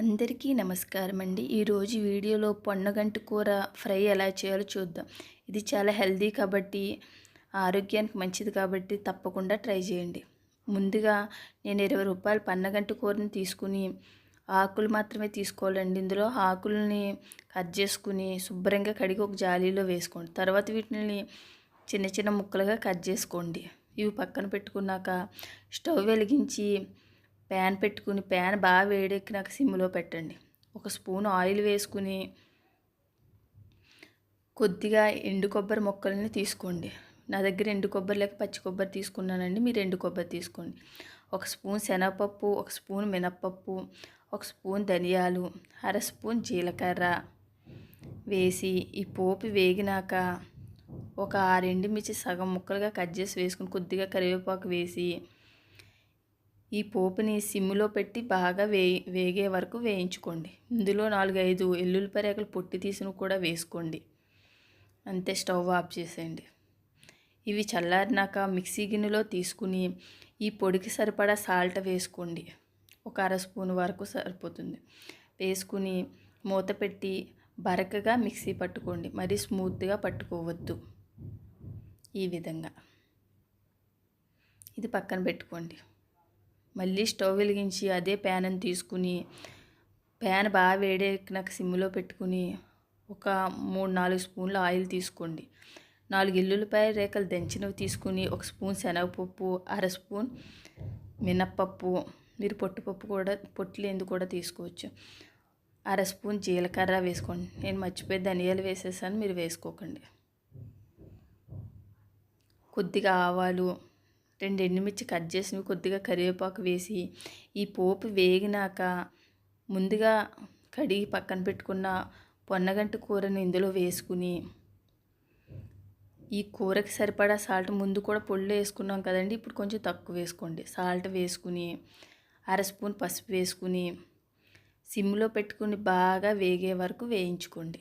అందరికీ నమస్కారం అండి ఈరోజు వీడియోలో పొన్నగంటి కూర ఫ్రై ఎలా చేయాలో చూద్దాం. ఇది చాలా హెల్దీ కాబట్టి ఆరోగ్యానికి మంచిది కాబట్టి తప్పకుండా ట్రై చేయండి. ముందుగా నేను ఇరవై రూపాయలు పన్నగంటి కూరని తీసుకుని ఆకులు మాత్రమే తీసుకోవాలండి. ఇందులో ఆకుల్ని కట్ చేసుకుని శుభ్రంగా కడిగి ఒక జాలీలో వేసుకోండి. తర్వాత వీటిని చిన్న చిన్న ముక్కలుగా కట్ చేసుకోండి. ఇవి పక్కన పెట్టుకున్నాక స్టవ్ వెలిగించి ప్యాన్ పెట్టుకుని ప్యాన్ బాగా వేడెక్కినాక సిమ్లో పెట్టండి. ఒక స్పూన్ ఆయిల్ వేసుకుని కొద్దిగా ఎండు కొబ్బరి మొక్కల్ని తీసుకోండి. నా దగ్గర ఎండు కొబ్బరి లేక పచ్చి కొబ్బరి తీసుకున్నానండి మీరు ఎండు కొబ్బరి తీసుకోండి. ఒక స్పూన్ శనగపప్పు ఒక స్పూన్ మినప్పప్పు ఒక స్పూన్ ధనియాలు అర స్పూన్ జీలకర్ర వేసి ఈ పోపు వేగినాక ఒక ఆరెండు మిర్చి సగం ముక్కలుగా కట్ చేసి వేసుకుని కొద్దిగా కరివేపాకు వేసి ఈ పోపుని సిమ్లో పెట్టి బాగా వే వేగే వరకు వేయించుకోండి. ఇందులో నాలుగైదు ఐదు ఎల్లుల్లిపాయ పొట్టి తీసిన కూడా వేసుకోండి. అంతే స్టవ్ ఆఫ్ చేసేయండి. ఇవి చల్లారినాక మిక్సీ గిన్నెలో తీసుకుని ఈ పొడికి సరిపడా సాల్ట్ వేసుకోండి. ఒక అర స్పూన్ వరకు సరిపోతుంది. వేసుకుని మూత పెట్టి బరకగా మిక్సీ పట్టుకోండి. మరీ స్మూత్గా పట్టుకోవద్దు. ఈ విధంగా. ఇది పక్కన పెట్టుకోండి. మళ్ళీ స్టవ్ వెలిగించి అదే ప్యాన్ని తీసుకుని ప్యాన్ బాగా వేడెక్కినాక సిమ్లో పెట్టుకుని ఒక మూడు నాలుగు స్పూన్ల ఆయిల్ తీసుకోండి. నాలుగు ఎల్లుల్లిపాయ రేఖలు దంచినవి తీసుకుని ఒక స్పూన్ శనగపప్పు అర స్పూన్ మినప్పప్పు మీరు పొట్టుపప్పు కూడా పొట్టులేందు కూడా తీసుకోవచ్చు. అర స్పూన్ జీలకర్ర వేసుకోండి. నేను మర్చిపోయి ధనియాలు వేసేసాను మీరు వేసుకోకండి. కొద్దిగా ఆవాలు రెండు ఎండుమిర్చి కట్ చేసినవి కొద్దిగా కరివేపాకు వేసి ఈ పోపు వేగినాక ముందుగా కడిగి పక్కన పెట్టుకున్న పొన్నగంటి కూరని ఇందులో వేసుకుని ఈ కూరకి సరిపడా సాల్ట్ ముందు కూడా పొళ్ళు వేసుకున్నాం కదండి. ఇప్పుడు కొంచెం తక్కువ వేసుకోండి. సాల్ట్ వేసుకుని అర స్పూన్ పసుపు వేసుకుని సిమ్లో పెట్టుకుని బాగా వేగే వరకు వేయించుకోండి.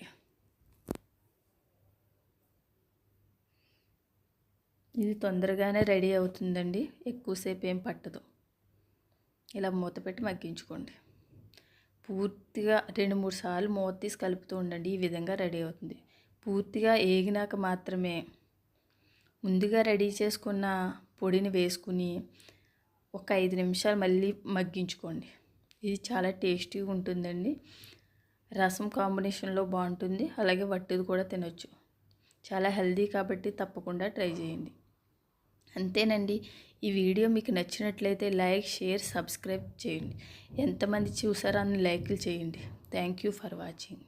ఇది తొందరగానే రెడీ అవుతుందండి. ఎక్కువసేపు ఏం పట్టదు. ఇలా మూత పెట్టి మగ్గించుకోండి. పూర్తిగా రెండు మూడు సార్లు మూత తీసి కలుపుతూ ఉండండి. ఈ విధంగా రెడీ అవుతుంది. పూర్తిగా ఏగినాక మాత్రమే ముందుగా రెడీ చేసుకున్న పొడిని వేసుకుని ఒక ఐదు నిమిషాలు మళ్ళీ మగ్గించుకోండి. ఇది చాలా టేస్టీగా ఉంటుందండి. రసం కాంబినేషన్లో బాగుంటుంది. అలాగే వట్టిది కూడా తినొచ్చు. చాలా హెల్దీ కాబట్టి తప్పకుండా ట్రై చేయండి. అంతేనండి. ఈ వీడియో మీకు నచ్చినట్లయితే లైక్ షేర్ సబ్స్క్రైబ్ చేయండి. ఎంతమంది చూసారో అన్ని లైక్లు చేయండి. Thank you for watching.